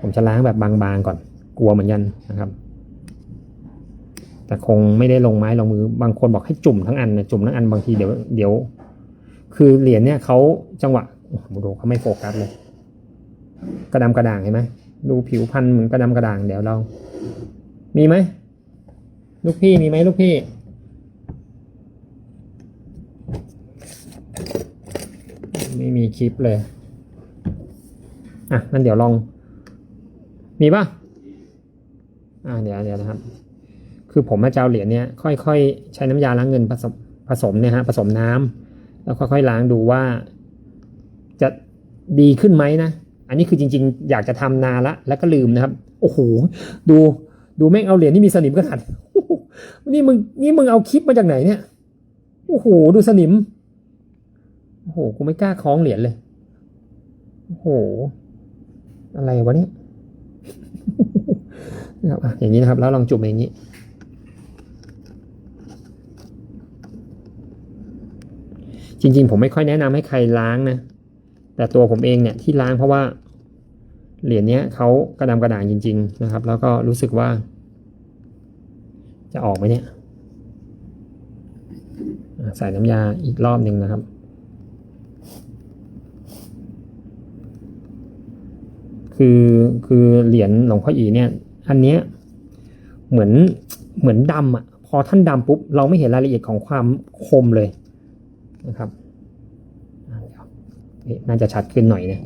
ผมจะล้างแบบบางๆก่อน กลัวเหมือนกันนะครับ แต่คงไม่ได้ลงไม้ลงมือบางคนบอกให้จุ่มทั้งอันนะจุ่มทั้งอันบางทีเดี๋ยวเดี๋ยว คือเหรียญเนี่ยเขาจังหวะโอ้โหดูเขาไม่โฟกัสเลย กระดำกระด่างเห็นไหมดูผิวพันธุ์เหมือนกระดำกระด่างเดี๋ยวเรา มีไหมลูกพี่มีไหมลูกพี่ไม่มีคลิปเลย อะงั้นเดี๋ยวลอง มีป่ะอ่าเดี๋ยวเดี๋ยวนะครับ คือผมมาจะเอาเหรียญเนี้ยค่อย ๆ ใช้น้ำยาล้างเงินผสมผสมเนี่ยฮะผสมน้ำแล้วค่อยๆล้างดูว่า จะดีขึ้นไหมนะอันนี้คือจริง ๆ อยากจะทำนานละแล้วก็ลืมนะครับ โอ้โหดูดูแม่งเอาเหรียญที่มีสนิมขนาดนี่มึงนี่มึงเอาคลิปมาจากไหนเนี่ยโอ้โหดูสนิมโอ้โหกูไม่กล้าคล้องเหรียญเลยโอ้โหอะไรวะเนี่ย นะครับอย่างนี้นะครับ แล้วลองจุ่มอย่างนี้ จริงๆ ผมไม่ค่อยแนะนำให้ใครล้างนะ แต่ตัวผมเองเนี่ยที่ล้างเพราะว่า เหรียญเนี้ยเขากระดำกระด่างจริง ๆ นะครับ แล้วก็รู้สึกว่า จะออกไหมเนี่ย ใส่น้ำยาอีกรอบหนึ่งนะครับ คือคือเหรียญหลวงพ่ออีเนี่ย อันเนี้ยเหมือนเหมือนดำอะ พอท่านดำปุ๊บเราไม่เห็นรายละเอียดของความคมเลยนะครับน่าจะชัดขึ้นหน่อยนะ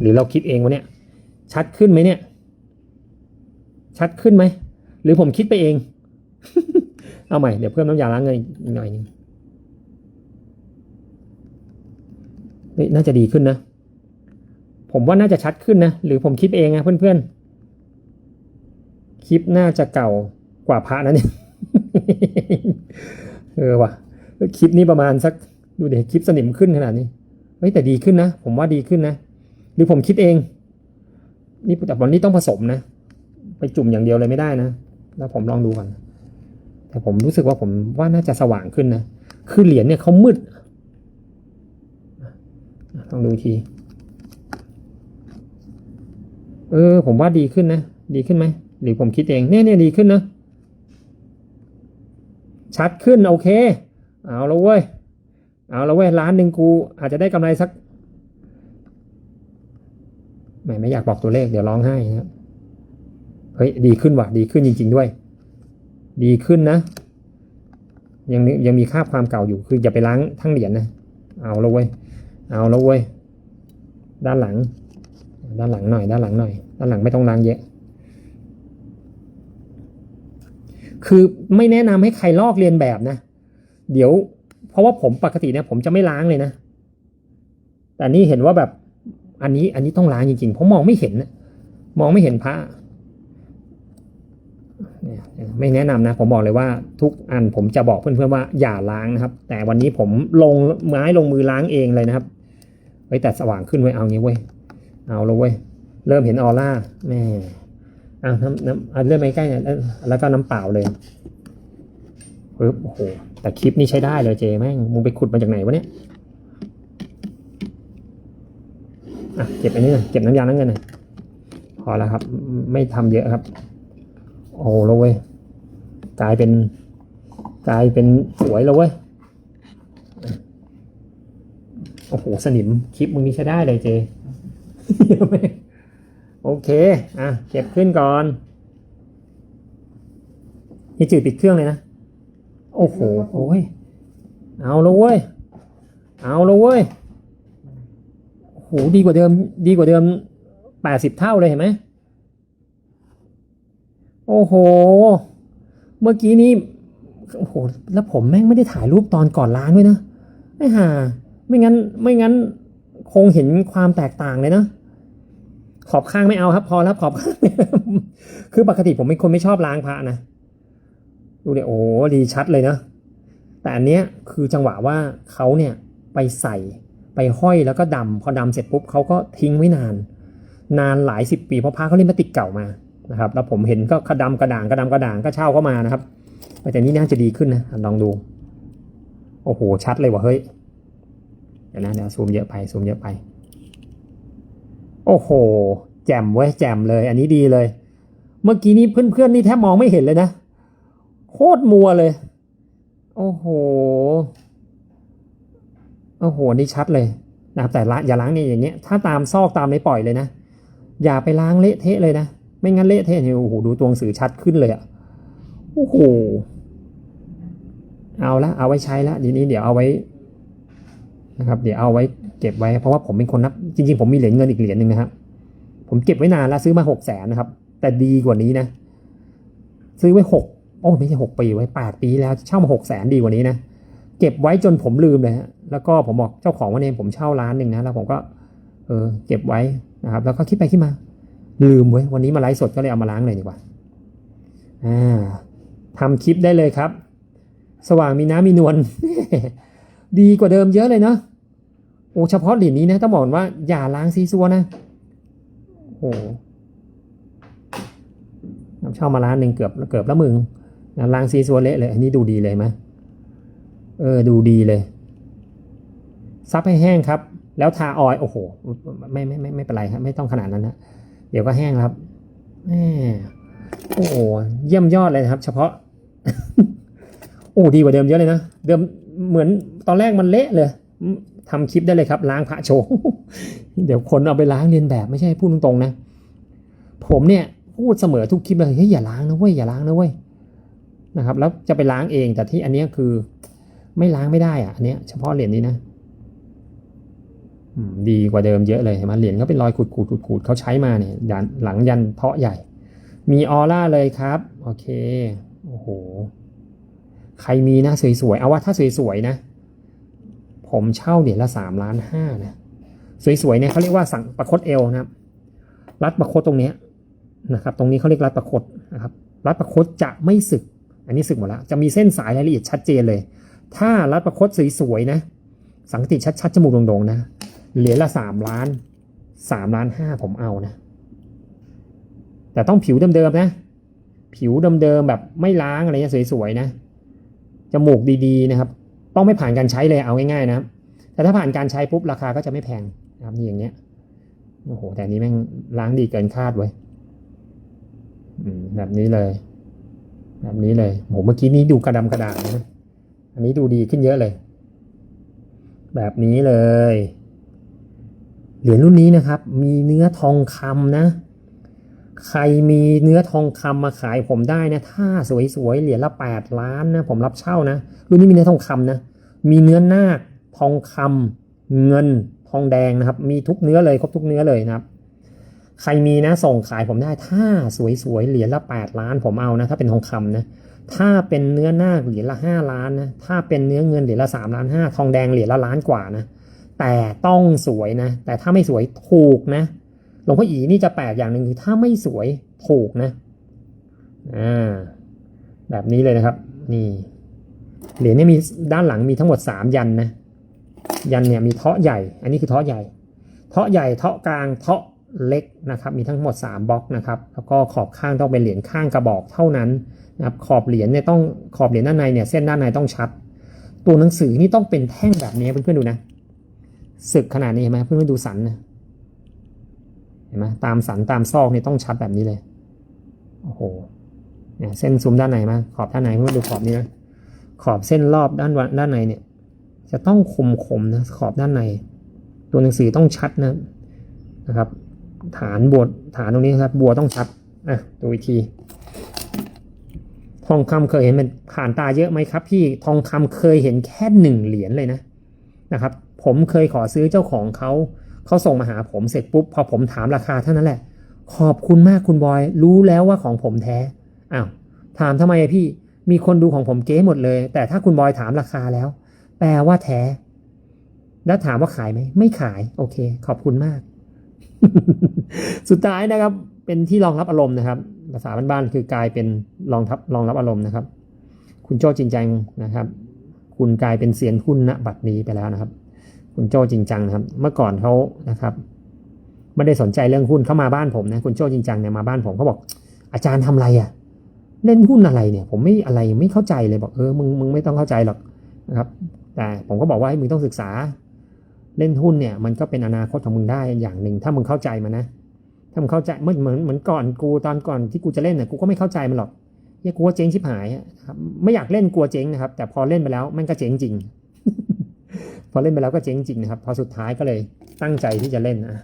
หรือเราคิดเองวะเนี่ย ชัดขึ้นไหมเนี่ย ชัดขึ้นไหม หรือผมคิดไปเอง เอาใหม่ เดี๋ยวเพิ่มน้ำยาล้างเงินอีกหน่อยหนึงน่าจะดีขึ้นนะ ผมว่าน่าจะชัดขึ้นนะ หรือผมคิดเองนะเพื่อนๆ คลิปน่าจะเก่ากว่าพระนะเนี่ยเออว่ะคลิปนี้ประมาณสักดูเดี๋ยวคลิปสนิมขึ้นขนาดนี้เฮ้ยแต่ดีขึ้นนะ ผมว่าดีขึ้นนะ หรือผมคิดเอง นี่แต่วันนี้ต้องผสมนะ ไปจุ่มอย่างเดียวเลยไม่ได้นะ แล้วผมลองดูก่อน แต่ผมรู้สึกว่าผมว่าน่าจะสว่างขึ้นนะ คือเหรียญเนี่ยเขามืดต้องดูอีกที เออ ผมว่าดีขึ้นนะ ดีขึ้นไหม หรือผมคิดเอง เนี่ยเนี่ยดีขึ้นนะ ชัดขึ้น โอเค เอาแล้วเว้ย เอาแล้วเว้ย ร้านหนึ่งกู อาจจะได้กำไรสัก ไม่ไม่อยากบอกตัวเลข เดี๋ยวร้องไห้นะเฮ้ย ดีขึ้นว่ะ ดีขึ้นจริง ๆ ด้วย ดีขึ้นนะ ยังยังมีคราความเก่าอยู่ คืออย่าไปล้างทั้งเหรียญนะ เอาแล้วเว้ย เอาแล้วเว้ย ด้านหลัง ด้านหลังหน่อย ด้านหลังหน่อยด้านหลังไม่ต้องล้างเยอะ คือไม่แนะนำให้ใครลอกเรียนแบบนะ เดี๋ยว เพราะว่าผมปกติเนี่ยผมจะไม่ล้างเลยนะ แต่นี่เห็นว่าแบบอันนี้อันนี้ต้องล้างจริงๆเพราะมองไม่เห็นนะมองไม่เห็นพระไม่แนะนำนะ ผมบอกเลยว่าทุกอันผมจะบอกเพื่อนๆว่าอย่าล้างนะครับ แต่วันนี้ผมลงไม้ลงมือล้างเองเลยนะครับเฮ้แต่สว่างขึ้นเว้เอางี้เว้ย เอาล้วเว้ยเริ่มเห็นออร่าแม่อะน้ำน้ำเริ่มไปใกล้เนี่ยแล้วก็น้ำเปล่าเลยปึ๊บโอ้โหแต่คลิปนี้ใช้ได้เลยเจแม่งมึงไปขุดมาจากไหนวะเนี่ยอะเก็บอันนี้น่อยเก็บน้ำยาล้างเงินหน่อยพอแล้วครับ ไม่ทำเยอะครับ โอ้โหแล้วเว้ยกลายเป็น กลายเป็นสวยแล้วเว้ยโอ้โหสนิมคลิปมึงนี่ใช้ได้เลยเจ โอเค อะ เก็บขึ้นก่อนนี่จืดปิดเครื่องเลยนะ โอ้โหโอ้ย เอาแล้วเว้ย เอาแล้วเว้ยโอ้โหดีกว่าเดิม ดีกว่าเดิมแปดสิบเท่าเลยเห็นไหม โอ้โห เมื่อกี้นี้ โอ้โห แล้วผมแม่งไม่ได้ถ่ายรูปตอนก่อนล้างด้วยนะไอ้ห่า ไม่งั้น ไม่งั้น คงเห็นความแตกต่างเลยนะ ขอบข้างไม่เอาครับ พอแล้วขอบข้างคือปกติผมเป็นคนไม่ชอบล้างพระนะดูเนี่ยโอ้ดีชัดเลยนะแต่อันเนี้ยคือจังหวะว่าเขาเนี่ยไปใส่ไปห้อยแล้วก็ดำพอดำเสร็จปุ๊บเขาก็ทิ้งไว้นาน นานหลายสิบปีเพราะพระเขาเล่นพลาติกเก่ามานะครับ แล้วผมเห็นก็กระดำกระด่างกระดำกระด่างก็เช่าเข้ามานะครับแต่นี่น่าจะดีขึ้นนะลองดู โอ้โหชัดเลยว่ะเฮ้ยเดี๋ยวนะเดี๋ยวซูมเยอะไปซูมเยอะไป โอ้โห แจ่มเว้ยแจ่มเลย อันนี้ดีเลย เมื่อกี้นี้เพื่อนๆนี่แทบมองไม่เห็นเลยนะ โคตรมัวเลย โอ้โห โอ้โห นี่ชัดเลยนะแต่ละอย่าล้างเนี่ยอย่างเงี้ย ถ้าตามซอกตามไม่ปล่อยเลยนะ อย่าไปล้างเละเทะเลยนะ ไม่งั้นเละเทะเนี่ยโอ้โห ดูตัวหนังสือชัดขึ้นเลยอะโอ้โห เอาละ เอาไว้ใช้ละ ทีนี้เดี๋ยวเอาไว้ นะครับเดี๋ยวเอาไว้เก็บไว้เพราะว่าผมเป็นคนนับจริงๆผมมีเหรียญเงินอีกเหรียญหนึ่งนะครับ ผมเก็บไว้นานแล้วซื้อมาหกแสนนะครับ แต่ดีกว่านี้นะ ซื้อไว้หกโอ้ไม่ใช่หกปีไว้แปดปีแล้วเช่ามาหกแสนดีกว่านี้นะเก็บไว้จนผมลืมเลยฮะแล้วก็ผมบอกเจ้าของว่าเนี่ยผมเช่าร้านหนึ่งนะแล้วผมก็เออเก็บไว้นะครับ แล้วก็คิดไปคิดมา ลืมเว้ยวันนี้มาไลฟ์สดก็เลยเอามาล้างเลยดีกว่าอ่าทำคลิปได้เลยครับ สว่างมีน้ำมีนวลดีกว่าเดิมเยอะเลยเนาะ โอ้เฉพาะเหรียญนี้นะต้องบอกว่าอย่าล้างซีซัวนะโอ้น้ำเช่ามาล้านหนึ่งเกือบเกือบละมึงนะล้างซีซัวเละเลย อันนี้ดูดีเลยไหมเออดูดีเลย ซับให้แห้งครับ แล้วทาออยโอ้โห ไม่ไม่ไม่ไม่เป็นไรครับ ไม่ต้องขนาดนั้นนะเดี๋ยวก็แห้งครับแหมโอ้โหเยี่ยมยอดเลยครับ เฉพาะ โอ้ดีกว่าเดิมเยอะเลยนะเดิมเหมือนตอนแรกมันเละเลย ทำคลิปได้เลยครับ ล้างพระโชว์เดี๋ยวคนเอาไปล้างเรียนแบบไม่ใช่พูดตรงๆนะ ผมเนี่ยพูดเสมอทุกคลิปเลยเฮ้ยอย่าล้างนะเว้ยอย่าล้างนะเว้ยนะครับ แล้วจะไปล้างเองแต่ที่อันนี้คือ ไม่ล้างไม่ได้อะอันนี้เฉพาะเหรียญนี้นะดีกว่าเดิมเยอะเลยเห็นไหมเหรียญเขาเป็นรอยขูดขูดขูดขูดเขาใช้มาเนี่ยหลังยันเพาะใหญ่ มีออร่าเลยครับ โอเค โอ้โห ใครมีนะสวยๆ เอาว่าถ้าสวยๆนะ ผมเช่าเหรียญละสามล้านห้านะสวยๆเนี่ยเขาเรียกว่าสั่งประคตเอวนะครับ รัดประคตตรงเนี้ยนะครับ ตรงนี้เขาเรียกรัดประคตนะครับรัดประคตจะไม่สึก อันนี้สึกหมดแล้วจะมีเส้นสายรายละเอียดชัดเจนเลย ถ้ารัดประคตสวยๆนะ สังกติชัดๆจมูกโด่งๆนะเหรียญละสามล้านสามล้านห้าผมเอานะ แต่ต้องผิวเดิมๆนะ ผิวเดิมๆแบบไม่ล้างอะไรเงี้ยสวยๆนะจมูกดีๆนะครับ ต้องไม่ผ่านการใช้เลยเอาง่ายๆนะครับแต่ถ้าผ่านการใช้ปุ๊บราคาก็จะไม่แพงนะครับนี่อย่างเงี้ยโอ้โหแต่นี้แม่งล้างดีเกินคาดไว้แบบนี้เลย แบบนี้เลยโหเมื่อกี้นี้ดูกระดำกระด่างนะอันนี้ดูดีขึ้นเยอะเลย แบบนี้เลย เหรียญรุ่นนี้นะครับ มีเนื้อทองคำนะ ใครมีเนื้อทองคำมาขายผมได้นะ ถ้าสวยๆเหรียญละแปดล้านนะผมรับเช่านะรุ่นนี้มีเนื้อทองคำนะมีเนื้อนาคทองคำเงินทองแดงนะครับ มีทุกเนื้อเลยครบทุกเนื้อเลยนะครับ ใครมีนะส่งขายผมได้ถ้าสวยๆเหรียญละแปดล้านผมเอานะถ้าเป็นทองคำนะถ้าเป็นเนื้อนาคเหรียญละห้าล้านนะถ้าเป็นเนื้อเงินเหรียญละสามล้านห้าทองแดงเหรียญละล้านกว่านะแต่ต้องสวยนะ แต่ถ้าไม่สวยถูกนะ หลวงพ่ออีนี่จะแปลกอย่างหนึ่งคือถ้าไม่สวยถูกนะอ่าแบบนี้เลยนะครับ นี่เหรียญเนี่ยมีด้านหลังมีทั้งหมดสามยันนะยันเนี่ยมีเทาะใหญ่ อันนี้คือเทาะใหญ่ เทาะใหญ่เทาะกลางเทาะเล็กนะครับมีทั้งหมด 3บล็อกนะครับแล้วก็ขอบข้างต้องเป็นเหรียญข้างกระบอกเท่านั้นนะครับขอบเหรียญเนี่ยต้องขอบเหรียญด้านในเนี่ยเส้นด้านในต้องชัด ตัวหนังสือนี่ต้องเป็นแท่งแบบนี้เพื่อนๆดูนะสึกขนาดนี้เห็นไหมเพื่อนๆดูสันนะ ห็นไหมตามสันตามซอกเนี่ยต้องชัดแบบนี้เลยโอ้โหเนี่ยเส้นซุ้มด้านในมาขอบด้านในเพื่อนดูขอบนี้นะขอบเส้นรอบด้านด้านในเนี่ย จะต้องคมคมนะขอบด้านใน ตัวหนังสือต้องชัดนะนะครับ ฐานบวฐานตรงนี้ครับ บัวต้องชัดอะดูอีกทีทองคำเคยเห็นมันผ่านตาเยอะไหมครับ พี่ทองคำเคยเห็นแค่หนึ่งเหรียญเลยนะนะครับ ผมเคยขอซื้อเจ้าของเขา เขาส่งมาหาผมเสร็จปุ๊บพอผมถามราคาเท่านั้นแหละ ขอบคุณมากคุณบอย รู้แล้วว่าของผมแท้อ้าวถามทำไมพี่มีคนดูของผมเก๊หมดเลย แต่ถ้าคุณบอยถามราคาแล้ว แปลว่าแท้ แล้วถามว่าขายไหมไม่ขาย โอเค ขอบคุณมาก สุดท้ายนะครับ เป็นที่รองรับอารมณ์นะครับ ภาษาบ้านๆคือกลายเป็นรองทับรองรับอารมณ์นะครับ คุณโจ้จริงจังนะครับ คุณกลายเป็นเซียนหุ้นณบัดนี้ไปแล้วนะครับ คุณโจจริงจังนะครับ เมื่อก่อนเขานะครับไม่ได้สนใจเรื่องหุ้นเข้ามาบ้านผมนะคุณโจจริงจังเนี่ยมาบ้านผมเขาบอก อาจารย์ทำอะไรอะ่ะเล่นหุ้นอะไรเนี่ย ผมไม่อะไรไม่เข้าใจเลยบอกเออมึงมึงไม่ต้องเข้าใจหรอกนะครับ แต่ผมก็บอกว่าให้มึงต้องศึกษา เล่นหุ้นเนี่ยมันก็เป็นอนาคตของมึงได้อย่างหนึ่งถ้ามึงเข้าใจมันนะถ้ามึงเข้าใจเหมือนเหมือนเหมือนก่อนกูตอนก่อนที่กูจะเล่นเนี่ยกูก็ไม่เข้าใจมันหรอกยังกลัวเจ๊งชิบหายครับไม่อยากเล่นกลัวเจ๊งนะครับ แต่พอเล่นไปแล้วมันก็เจ๊งจริง พอเล่นไปแล้วก็เจ๊งจริงนะครับ พอสุดท้ายก็เลยตั้งใจที่จะเล่นนะ